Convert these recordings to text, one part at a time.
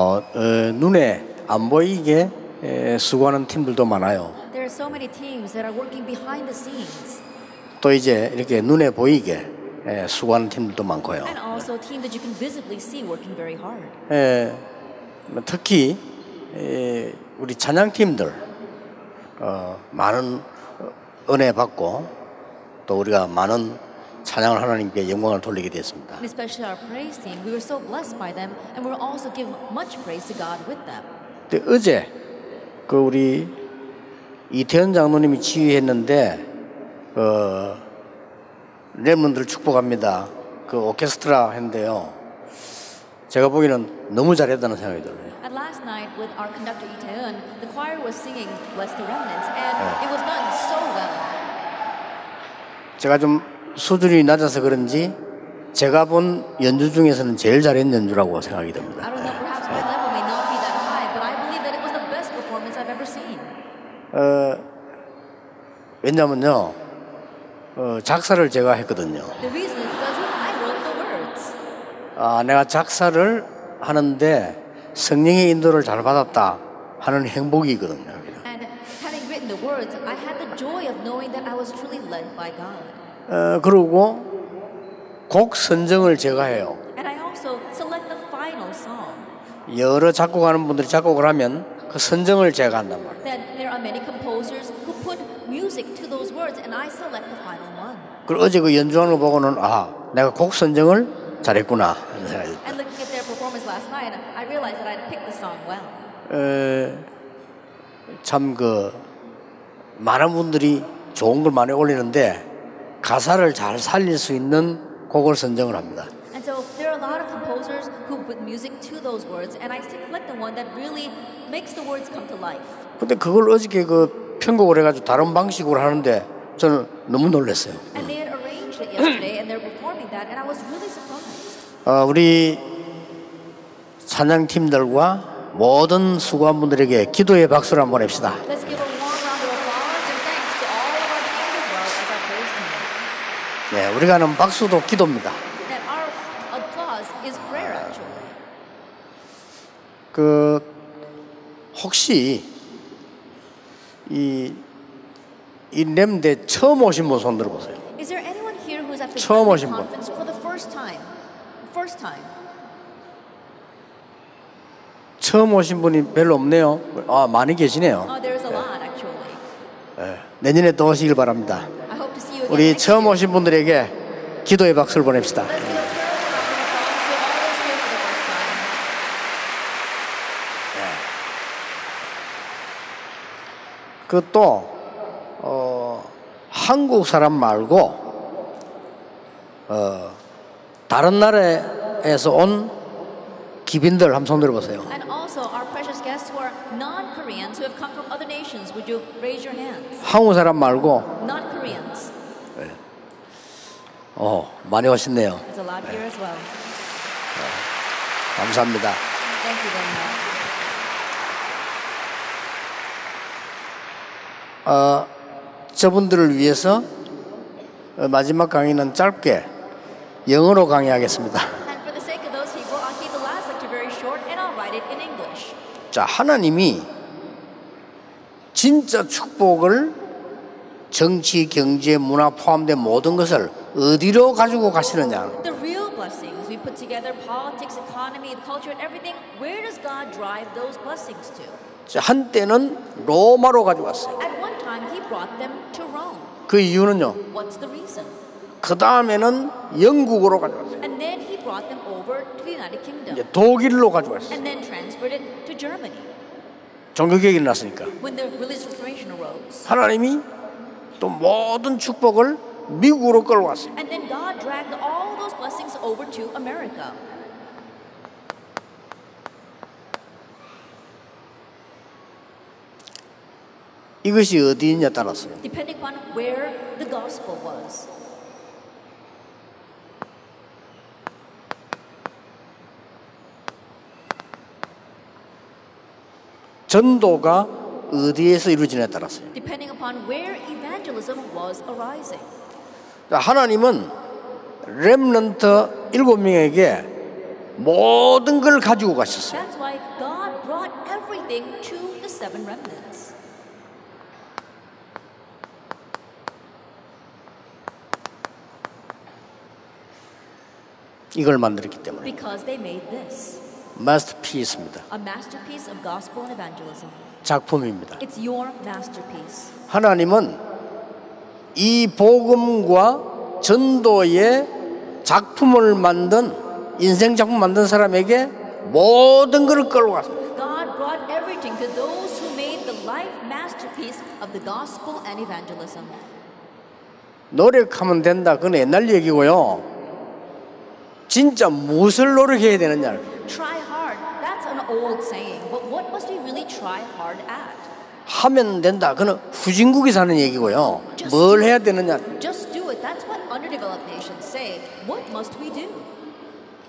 어, 어, 눈에 안 보이게 에, 수고하는 팀들도 많아요. There are so many teams that are working behind the scenes, 또 이제 이렇게 눈에 보이게 에, 수고하는 팀들도 많고요. and also teams that you can visibly see working very hard. 에, 뭐 특히 에, 우리 찬양 팀들 어, 많은 은혜 받고 또 우리가 많은 찬양을 하나님께 영광을 돌리게 됐습니다. And especially our praise team, we were so blessed by them, and we'll also give much praise to God with them. 근데 어제 그 우리 이태현 장로님이 지휘했는데 어 랩런들 축복합니다. 그 오케스트라 했는데요. 제가 보기에는 너무 잘했다는 생각이 들어요. And last night, with our conductor Lee Tae-eun, the choir was singing "Bless the Remnants," and it was done so well. 제가 좀 수준이 낮아서 그런지 제가 본 연주 중에서는 제일 잘한 연주라고 생각이 듭니다. 어, 왜냐면요, 어, 작사를 제가 했거든요. 아, 내가 작사를 하는데 성령의 인도를 잘 받았다 하는 행복이거든요. And having written the words, I had the joy of knowing that I was truly led by God. 어, 그리고 곡 선정을 제가 해요. 여러 작곡하는 분들이 작곡을 하면 그 선정을 제가 한단 말이에요. 그리고 어제 그 연주하는 거 보고는 아, 내가 곡 선정을 잘했구나 well. 참그 많은 분들이 좋은 걸 많이 올리는데 가사를 잘 살릴 수 있는 곡을 선정을 합니다. And so there are a lot of composers who put music to those words, and I select the one that really makes the words come to life. 근데 그걸 어저께 그 편곡을 해가지고 다른 방식으로 하는데 저는 너무 놀랐어요. And they had arranged it yesterday, and they're performing that, and I was really surprised. 어, 우리 찬양 팀들과 모든 수고한 분들에게 기도의 박수를 한번 합시다. Let's give a warm round of applause and thanks to all of our teams as well as our praise team. 네, 우리가 하는 박수도 기도입니다. 그 혹시 이이 렘대 처음 오신 분 손 들어보세요. 처음 오신 분. 처음 오신 분이 별로 없네요. 아 많이 계시네요. Oh, lot actually. 내년에 또 오시길 바랍니다. 우리 처음. 오신 분들에게 기도의 박수를 보냅시다. 그또 어, 한국 사람 말고 어, 다른 나라에서 온 기빈들 한번 손 들어보세요. 한국 사람 말고. 어, 많이 오셨네요. There's a lot here as well. 감사합니다. Thank you very much. 어, 저분들을 위해서 어, 마지막 강의는 짧게 영어로 강의하겠습니다. 자, 하나님이 진짜 축복을 정치, 경제, 문화 포함된 모든 것을 어디로 가지고 가시느냐. The real blessings we put together politics, economy, culture, and everything where does God drive those blessings to? 자, 한때는 로마로 가지고 왔어요. At one time, He brought them to Rome. 그 이유는요. What's the reason? 그 다음에는 영국으로 가져왔어요. And then He brought them over to the United Kingdom. 이제 독일로 가져왔어요. And then transferred it to Germany 종교개혁이 났으니까. when the religious reformation arose. 하나님이 또 모든 축복을 미국으로 끌어왔어요. And then God dragged all those blessings over to America. 이것이 어디 있냐 따랐어요. depending upon where the gospel was. 전도가 어디에서 이루어지냐에 따랐어요. Depending upon where evangelism was arising. 자, 하나님은 렘넌트 일곱 명에게 모든 걸 가지고 가셨어요. That's why God brought everything to the seven remnants. 이걸 만들었기 때문에 Because they made this 마스터피스입니다. a masterpiece of gospel and evangelism. 작품입니다. It's your masterpiece. 하나님은 이 복음과 전도의 작품을 만든 인생 작품 만든 사람에게 모든 것을 끌고 갔습니다. 노력하면 된다. 그건 옛날 얘기고요. 진짜 무엇을 노력해야 되느냐. Try hard. That's an old saying. Must we really try hard at? 하면 된다. 그는 후진국에서 하는 얘기고요. 뭘 해야 되느냐. Just do it. That's what underdeveloped nations say. What must we do?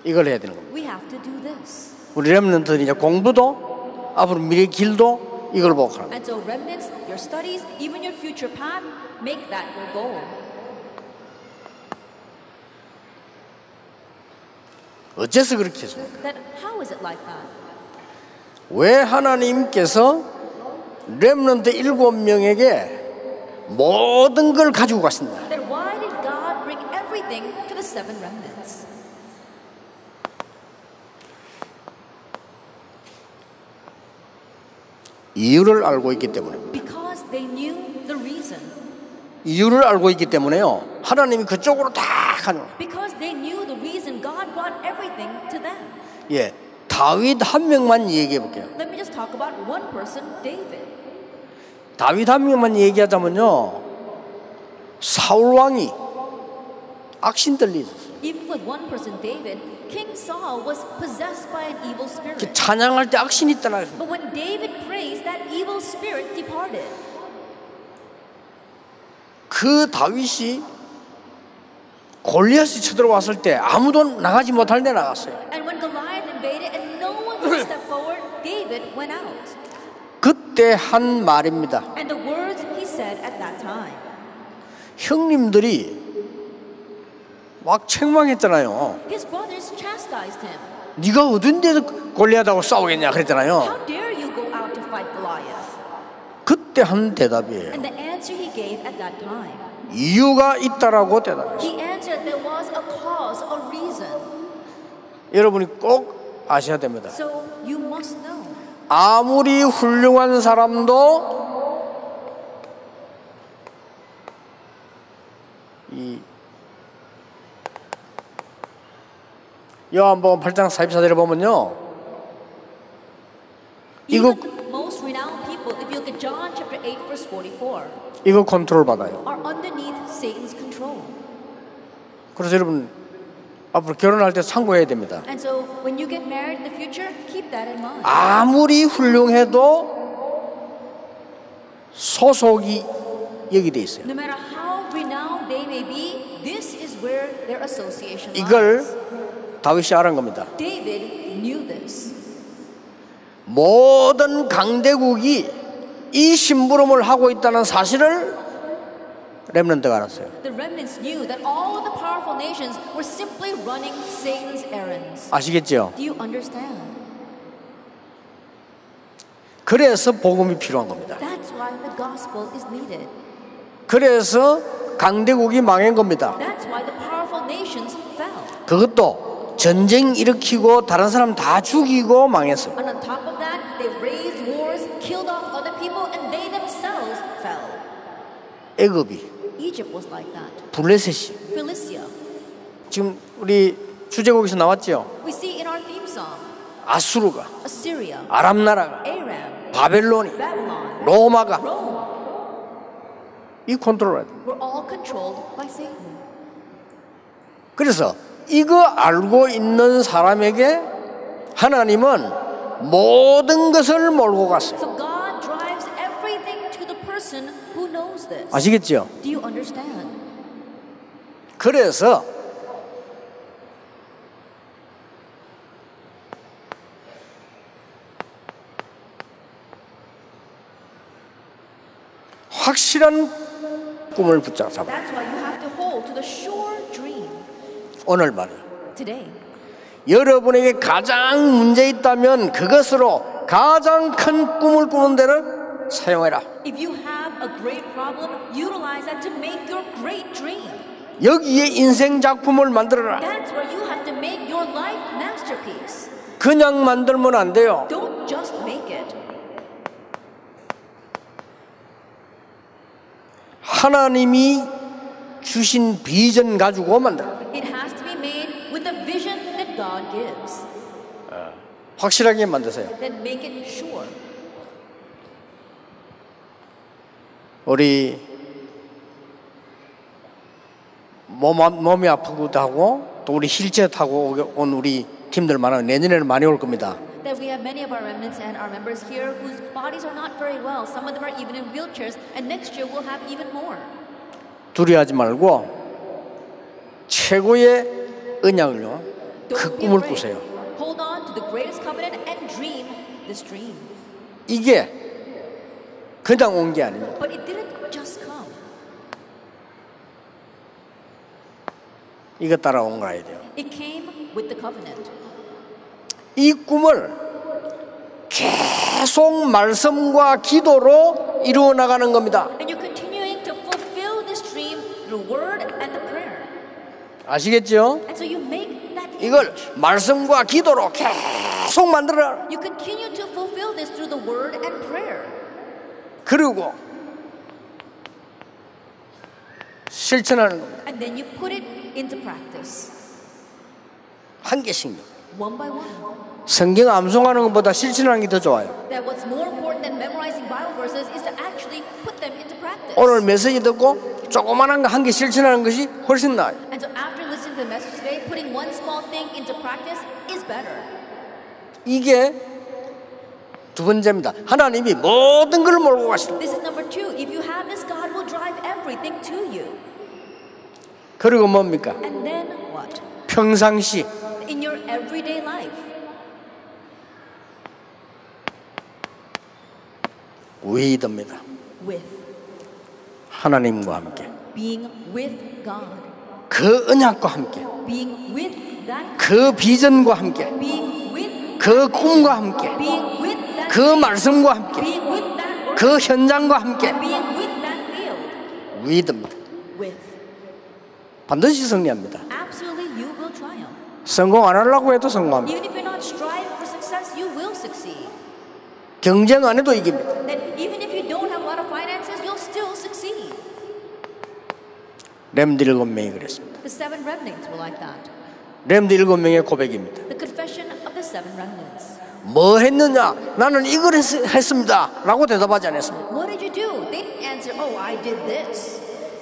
이걸 해야 되는 겁니다. We have to do this. 우리 렘넌트는 이제 공부도 앞으로 미래 길도 이걸 보고 거예요. And so, remnants, your studies, even your future path, make that your goal. 어째서 그렇게 했습니까? Then, how is it like that? 왜 하나님께서 렘넌트 일곱 명에게 모든 걸 가지고 갔습니다. Then, why did God bring everything to the seven remnants? 이유를 알고 있기 때문에 Because they knew the reason. 이유를 알고 있기 때문에요. 하나님이 그쪽으로 다 가는. Because they knew the reason God brought everything to them. 예, 다윗 한 명만 얘기해 볼게요. Let me just talk about one person, David. 다윗 한 명만 얘기하자면요. 사울 왕이 악신 들리 있었어요. Even with one person, David, King Saul was possessed by an evil 그 spirit. 찬양할 때 악신이 있다나 But when David praised, that evil spirit departed. 그 다윗이 골리앗이 쳐들어왔을 때 아무도 나가지 못할 때 나갔어요. And when Goliath invaded and no one could step forward, David went out. 그때 한 말입니다. And the words he said at that time. 형님들이 막 책망했잖아요. 네가 어딘데서 골리앗하고 싸우겠냐 그랬잖아요. 그때 한 대답이에요. 이유가 있다라고 대답했어요. 여러분이 꼭 아셔야 됩니다. 아무리 훌륭한 사람도 이 요한복음 8장 44절에 보면요. 이거- the most renowned people, if you look at John chapter 8, verse 44, 이거 컨트롤 받아요. 그래서 여러분 앞으로 결혼할 때 참고해야 됩니다. And so when you get married in the future, keep that in mind. 아무리 훌륭해도 소속이 여기 돼 있어요. No matter how renowned they may be, this is where their association 이걸 lies. 다윗이 알은 겁니다. David knew this. 모든 강대국이 이 심부름을 하고 있다는 사실을 렘넌트가 알았어요. The remnants knew that all of the powerful nations were simply running Satan's errands. 아시겠죠? Do you understand? 그래서 복음이 필요한 겁니다. That's why the gospel is needed. 그래서 강대국이 망한 겁니다. That's why the powerful nations fell. 그것도 전쟁 일으키고 다른 사람 다 죽이고 망했어요. And on top of that, they raised wars, killed off other people, and they themselves fell. 애굽이 Egypt was like that. 블레셋이 Philistia. 지금 우리 주제곡에서 나왔죠. We see in our theme song 아수르가 Assyria, 아랍 나라가 Aram, 바벨론이 Babylon, 로마가 Rome 이 돼요. were all controlled by Satan. 그래서 이거 알고 있는 사람에게 하나님은 모든 것을 몰고 갔어요. So 아시겠죠? Do you understand? 그래서 확실한 꿈을 붙잡아 오늘 today. 여러분에게 가장 문제 있다면 그것으로 가장 큰 꿈을 꾸는 데를 사용해라. If you have a great problem, utilize that to make your great dream. 여기에 인생 작품을 만들어라. That's where you have to make your life masterpiece. 그냥 만들면 안 돼요. Don't just make it. 하나님이 주신 비전 가지고 만들어. It has to be made with the vision that God gives. 확실하게 만드세요. Then make it sure. 우리 몸, 아- 몸이 아프기도 하고 또 우리 힐체 타고 온 우리 팀들 많아요. 내년에는 많이 올 겁니다. That we have many of our remnants and our members here whose bodies are not very well. Some of them are even in wheelchairs, and next year we'll have even more. 두려워하지 말고 최고의 언약을요. 그 꿈을. 꾸세요. Hold on to the greatest covenant and dream this dream. 이게 그냥 온 게 아닙니다. But it didn't just come. 이거 따라 온 거야 돼요. It came with the covenant. 이 꿈을 계속 말씀과 기도로 이루어 나가는 겁니다. And you're continuing to fulfill this dream through word and the prayer. 아시겠죠? And so you make that 이걸 image. 말씀과 기도로 계속 만들어라. You continue to fulfill this through the word and prayer. 그리고 실천하는 겁니다. And then you put it into practice. 한 개씩. One by one. 성경 암송하는 것보다 실천하는 게 더 좋아요. That what's more important than memorizing Bible verses is to actually put them into practice. 오늘 메시지 듣고 조그만한 거 한 개 실천하는 것이 훨씬 나아요. And so after listening to the message today, putting one small thing into practice is better. 이게 두 번째입니다. 하나님이 모든 걸 몰고 가시다. This is number two. If you have this, God will drive everything to you. 그리고 뭡니까? And then what? 평상시 In your everyday life, 위드입니다. with 하나님과 함께 being with God, 그 언약과 함께 being with that, 그 비전과 함께 being with, 그 꿈과 함께 being with 그 말씀과 함께 그 현장과 함께 위드입니다. 반드시 승리합니다. 성공 안 하려고 해도 성공합니다. 경쟁 안 해도 이깁니다. 렘드 일곱 명이 그랬습니다. 렘드 일곱 명의 고백입니다. 뭐 했느냐? 나는 이걸 했, 했습니다. 라고 대답하지 않았습니다. What did you do? They didn't answer, oh, I did this.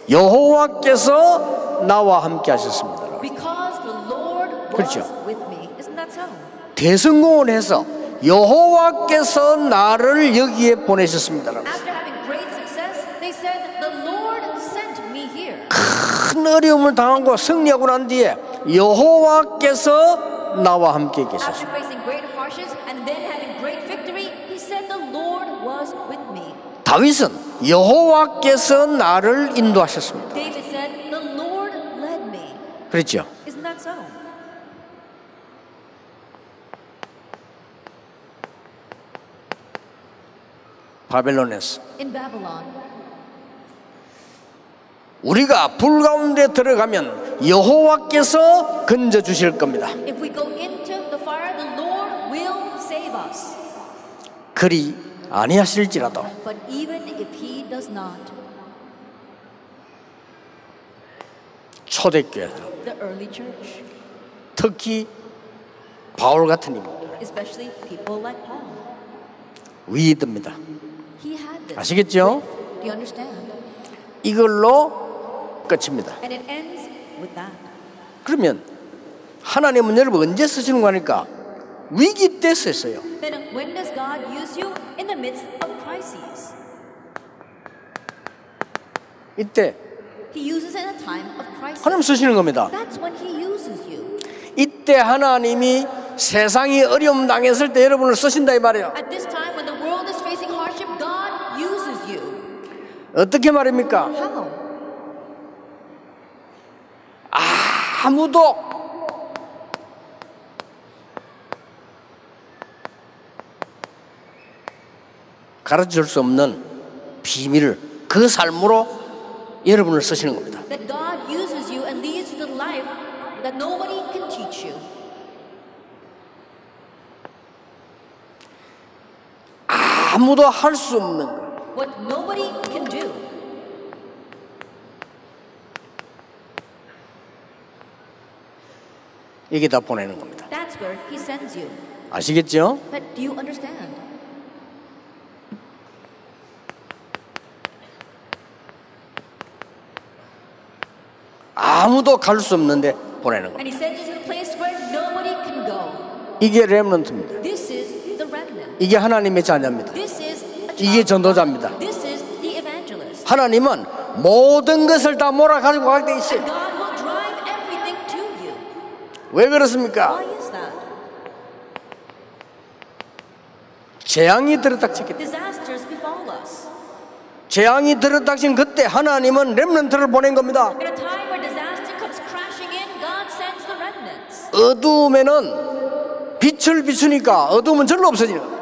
여호와께서 나와 함께 하셨습니다. 그렇죠. so? 대성공을 해서 여호와께서 나를 여기에 보내셨습니다. 큰 어려움을 당하고 승리하고 난 뒤에 여호와께서 나와 함께 계셨습니다. facing great hardships and then having great victory, he said, the Lord was with me. 다윗은 여호와께서 나를 인도하셨습니다. 그렇죠? So? 바벨론에서 우리가 불 가운데 들어가면 여호와께서 건져 주실 겁니다. 그리 아니하실지라도 church, 특히 바울 같은 인물 like 위드입니다. 아시겠죠? 이걸로 끝입니다. 그러면 하나님은 여러분 언제 쓰시는 거니까 위기 때 쓰세요. Then when does God use you? In the midst of crises. 이때 He uses in a time of crisis. 하나님 쓰시는 겁니다. That's when he uses you. 이때 하나님이 세상이 어려움 당했을 때 여러분을 쓰신다 이 말이에요. At this time when the world is facing hardship, God uses you. 어떻게 말입니까? How? 아무도 가르쳐 줄 수 없는 비밀을 그 삶으로 여러분을 쓰시는 겁니다. That God uses you and leads you to life that nobody can teach you. 아무도 할 수 없는 거. What nobody can do. 여기다 보내는 겁니다. That's where He sends you. 아시겠죠? But do you understand? 아무도 갈 수 없는데 보내는 겁니다. 이게 렘넌트입니다. 이게 하나님의 자녀입니다. 이게. 전도자입니다. 하나님은 모든 것을 다 몰아 가지고 가게 돼 있어요. 왜 그렇습니까? 재앙이 들어닥쳤기 때문에. 재앙이 들어닥친 그때 하나님은 렘넌트를 보낸 겁니다. 어두움에는 빛을 비추니까 어두움은 절로 없어지는.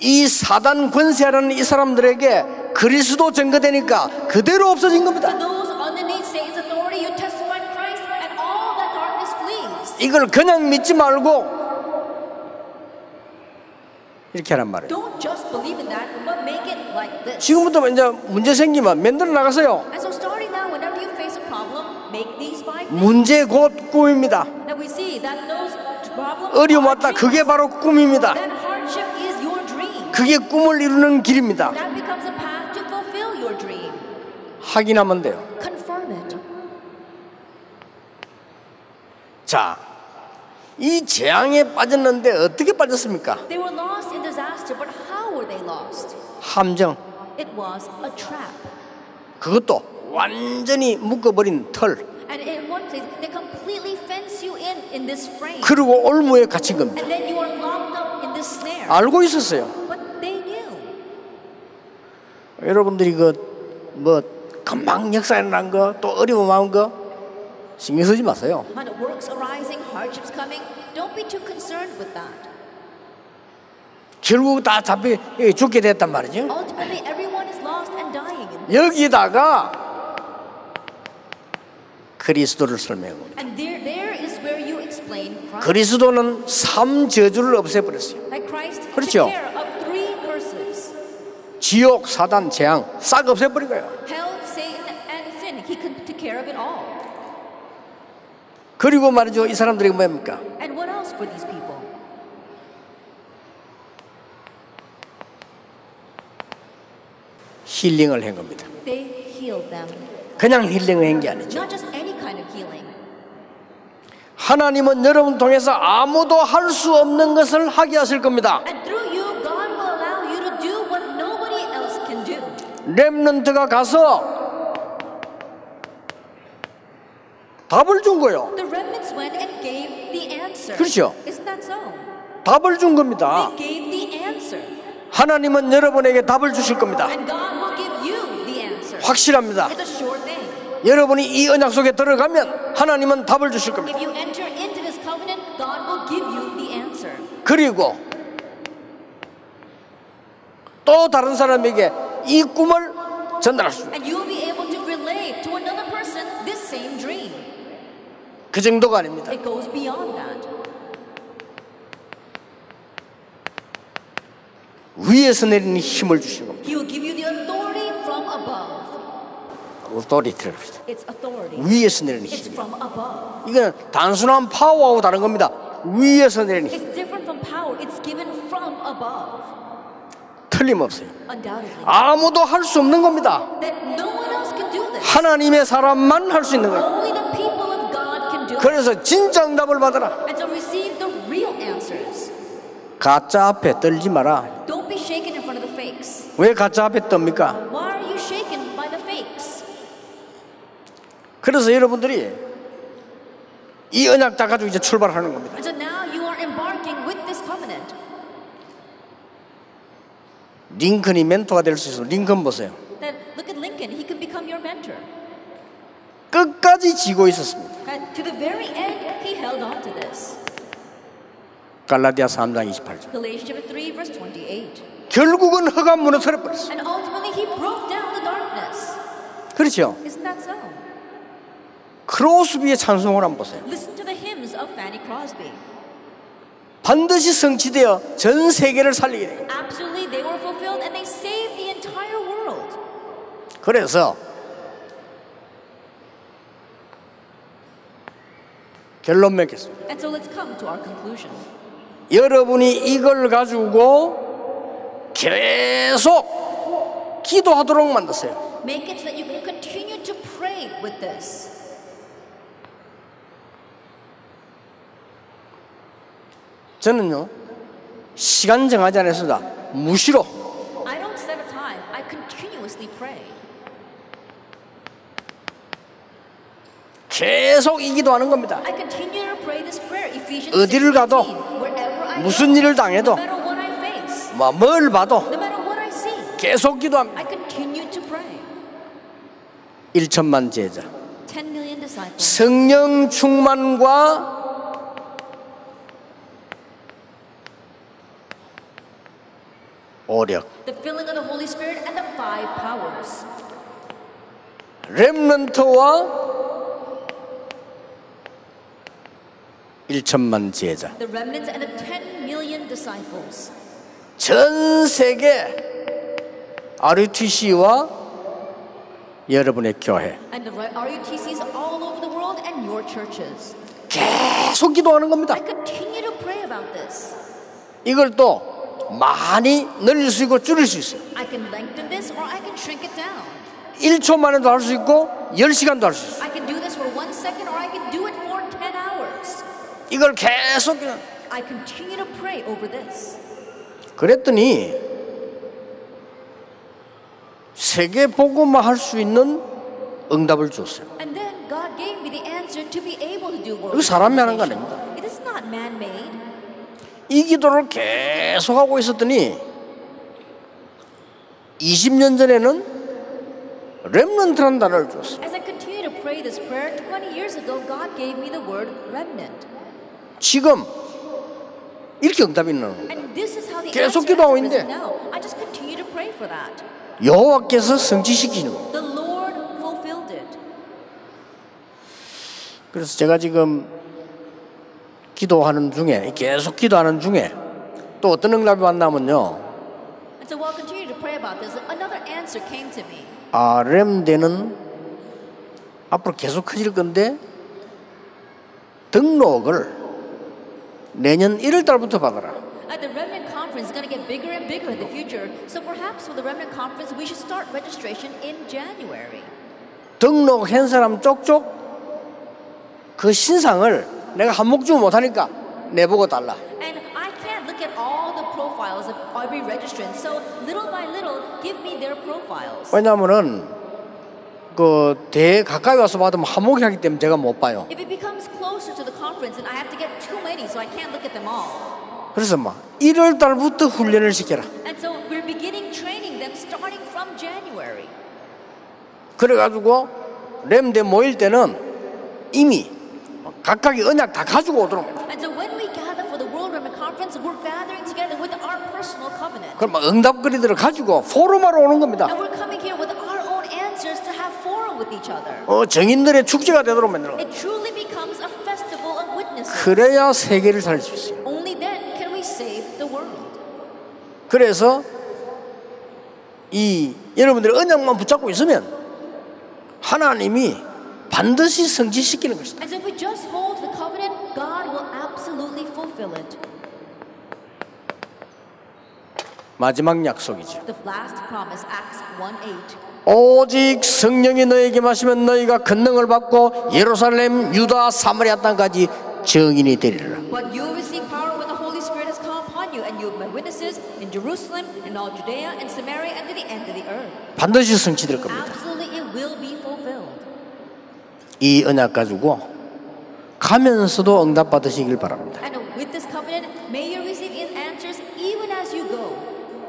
이 사단 권세하는 이 사람들에게 그리스도 증거되니까 그대로 없어진 겁니다. 이걸 그냥 믿지 말고 이렇게 하란 말이에요. That, like. 지금부터 이제 문제 생기면 만들어 나가세요. And so, starting now, whenever you face a problem, make these five things. 문제 곧 꿈입니다. 어려움 왔다. 그게 바로 꿈입니다. 그게 꿈을 이루는 길입니다. 확인하면 돼요. 자, 이 재앙에 빠졌는데 어떻게 빠졌습니까? 함정. 그것도 완전히 묶어버린 털. And in one place, they completely fence you in in this frame. 그리고 올무에 갇힌 겁니다. And then you are locked up in this snare. 알고 있었어요. But they knew. 여러분들이 그뭐 금방 역사에 난 거 또 어려움 마음 거 신경 쓰지 마세요. When works arising, hardships coming, don't be too concerned with that. 결국 다 잡히 예, 죽게 됐단 말이죠. Ultimately, everyone is lost and dying. in- 여기다가 그리스도를 Christ. 그리스도는 삼 저주를 없애버렸어요. 그렇죠. 지옥, 사단, 재앙 싹 없애버린 거예요. 그리고 말이죠. 이 사람들이 뭡니까? 힐링을 한 겁니다. 그냥 힐링을 한 게 아니죠. Kind of healing. 하나님은 여러분 통해서 아무도 할 수 없는 것을 하게 하실 겁니다. And through you, God will allow you to do what nobody else can do. 렘넌트가 가서 답을 준 거예요. The remnants went and gave the answer. 그렇죠. Isn't that so? 답을 준 겁니다. They gave the answer. 하나님은 여러분에게 답을 주실 겁니다. And God will give you the answer. 확실합니다. It's a sure. 여러분이 이 언약 속에 들어가면 하나님은 답을 주실 겁니다. 그리고 또 다른 사람에게 이 꿈을 전달할 수. Dream. 그 정도가 아닙니다. 위에서 내리는 힘을 주시는 겁니다. Authority from above. 오토리티를 It's authority. 위에서 내리는 It's 힘. from above. 이건 단순한 파워하고 다른 겁니다. 위에서 내리는 힘. It's different from power. It's given from above. 틀림없어요. Undoubtedly. 아무도 할 수 없는 겁니다. That no one else can do this. 하나님의 사람만 할 수 있는 거예요. Only the people of God can do it. 그래서 진짜 응답을 받아라. And to receive the real answers. 가짜 앞에 떨지 마라. Don't be shaken in front of the fakes. 왜 가짜 앞에 떱니까? Why are you shaken by the fakes? 그래서 여러분들이 이 언약 다 가지고 이제 출발하는 겁니다. And so now you are embarking with this covenant. 링컨이 멘토가 될 수 있어. 링컨 보세요. That look at Lincoln, he can become your mentor. 끝까지 지고 있었습니다. And to the very end, he held on to this. 갈라디아 3장 28절. Galatians chapter 3, verse 28. 결국은 허가 무너뜨려 버렸어. 그렇죠. 크로스비의 찬송을 한번 보세요. Listen to the hymns of Fanny Crosby. 반드시 성취되어 전 세계를 살리게 돼요. 그래서 결론 맺겠습니다. So. 여러분이 이걸 가지고 계속 기도하도록 만드세요. Make it so that you can continue to pray with this. 저는요 시간 정하지 않았습니다. 무시로 I don't set a time, I continuously pray. 계속 이 기도하는 겁니다. I continue to pray this prayer. Ephesians 어디를 6:18. 가도, 무슨 일을 당해도, no matter what I face, 뭐뭘 봐도 계속 기도합니다. I continue to pray. 1천만 제자 10 million disciples. 성령 충만과 오력 The filling of the Holy Spirit and the five powers. 렘넌트와 1천만 제자 The remnants and the 10 million disciples. 전 세계 RUTC와 여러분의 교회 And the RUTCs all over the world and your churches. 계속 기도하는 겁니다. I continue to pray about this. 이걸 또 많이 늘릴 수 있고 줄일 수 있어요. I can lengthen this or I can shrink it down. 1초 만에도 할 수 있고 10시간도 할 수 있어요. I can do this for one second or I can do it for 10 hours. 이걸 계속 기도- I continue to pray over this. 그랬더니 세계 복음화 할수 있는 응답을 줬어요. And then God gave me the answer to be able to do world 이거 사람이 하는 거. 아닙니다. It is not man-made. 이 기도를 계속 하고 있었더니 20년 전에는 렘넌트라는 단어를 줬어요. As I continue to pray this prayer, 20 years ago, God gave me the word remnant. 지금 이렇게 응답이 있는 거예요. 계속 기도하고 있는데. 여호와께서 성취시키는 거예요. 그래서 제가 지금 기도하는 중에 계속 기도하는 중에 또 어떤 응답이 왔냐면요. 아, 렘대는 앞으로 계속 커질 건데 등록을 내년 1월 달부터 받아라. At the Remnant Conference is going to get bigger and bigger in the future. So perhaps for the Remnant Conference, we should start registration in January. 등록한 사람 쪽쪽 그 신상을 내가 한목 주고 못하니까 내보고 달라. And I can't look at all the profiles of every registrant. So little by little, give me their profiles. 왜냐하면은 그대 가까이 와서 받으면 한목이 하기 때문에 제가 못 봐요. If it becomes closer to the conference, and I have to get too many, so I can't look at them all. 그래서 막 1월 달부터 훈련을 시켜라. And so we're beginning training them starting from January. 그래가지고 렘대 모일 때는 이미 각각의 언약 다 가지고 오도록 합니다. And so when we gather for the World Remnant Conference, we're gathering together with our personal covenant. 그럼 막 응답거리들을 가지고 포럼하러 오는 겁니다. And we're coming here with our own answers to have forum with each other. 어, 정인들의 축제가 되도록 만드는 거예요. It truly becomes a festival of witnesses. 그래야 세계를 살릴 수 있어요. Only then can we save the world. 그래서 이 여러분들이 언약만 붙잡고 있으면 하나님이 반드시 성취시키는 것이다. Fulfill it. 마지막 약속이죠. The last promise, Acts 1 8. 오직 성령이 너에게 마시면 너희가 권능을 받고 예루살렘, 유다, 사마리아 땅까지 정인이 되리라. But you will receive power when the Holy Spirit has come upon you, and you will be my witnesses in Jerusalem, in all Judea, and Samaria, and to the end of the earth. 반드시 성취될 겁니다. Absolutely, it will be fulfilled. 이 언약 가지고 가면서도 응답 받으시길 바랍니다. And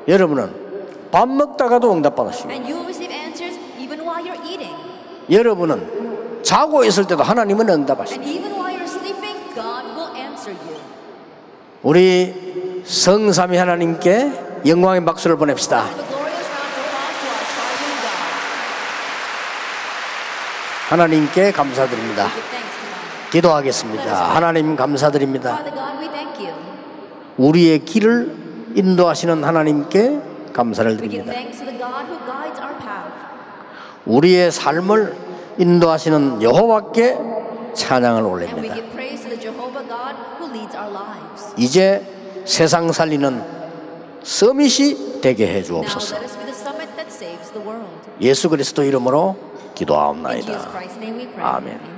여러분은 밥 먹다가도 응답 받으시고 And you will receive answers even while you're eating. 여러분은 자고 있을 때도 하나님은 응답하시고 And even while you're sleeping, God will answer you. 우리 성삼위 하나님께 영광의 박수를 보냅시다. 하나님께 감사드립니다. 기도하겠습니다. 하나님 감사드립니다. 우리의 길을 인도하시는 하나님께 감사를 드립니다. 우리의 삶을 인도하시는 여호와께 찬양을 올립니다. 이제 세상 살리는 서밋이 되게 해 주옵소서. 예수 그리스도 이름으로 기도하옵나이다. Christ's